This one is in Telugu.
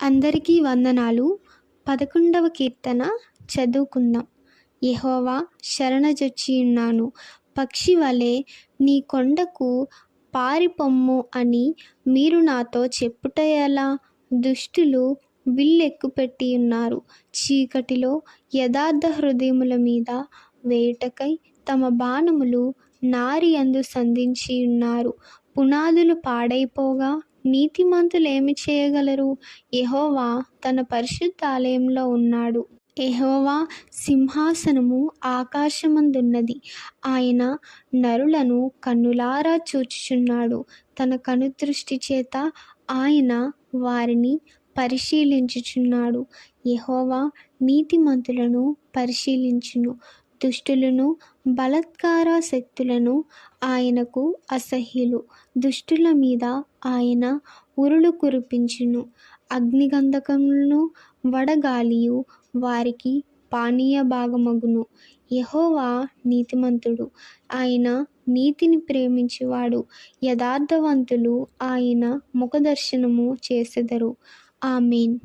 అందరికీ వందనాలు. పదకొండవ కీర్తన చదువుకుందాం. యహోవా శరణజొచ్చి ఉన్నాను పక్షి వలె నీ కొండకు పారిపొమ్ము అని మీరు నాతో చెప్పుట ఎలా? దుష్టులు విల్లెక్కుపెట్టి ఉన్నారు చీకటిలో యథార్థ హృదయముల మీద వేయుటకై తమ బాణములు నారి అందు సంధించి ఉన్నారు పునాదులు పాడైపోగా నీతిమంతులేమి చేయగలరు? యెహోవా తన పరిశుద్ధాలయంలో ఉన్నాడు. యెహోవా సింహాసనము ఆకాశమందున్నది. ఆయన నరులను కన్నులారా చూచుచున్నాడు. తన కనుదృష్టి చేత ఆయన వారిని పరిశీలించుచున్నాడు. యెహోవా నీతిమంతులను పరిశీలించును. దుష్టులను బలత్కార శక్తులను ఆయనకు అసహ్యులు. దుష్టుల మీద ఆయన ఉరులు కురిపించును. అగ్నిగంధకములను వడగాలియు వారికి పానీయ భాగమగును యహోవా నీతిమంతుడు. ఆయన నీతిని ప్రేమించేవాడు. యథార్థవంతులు ఆయన ముఖదర్శనము చేసెదరు. ఆమెన్.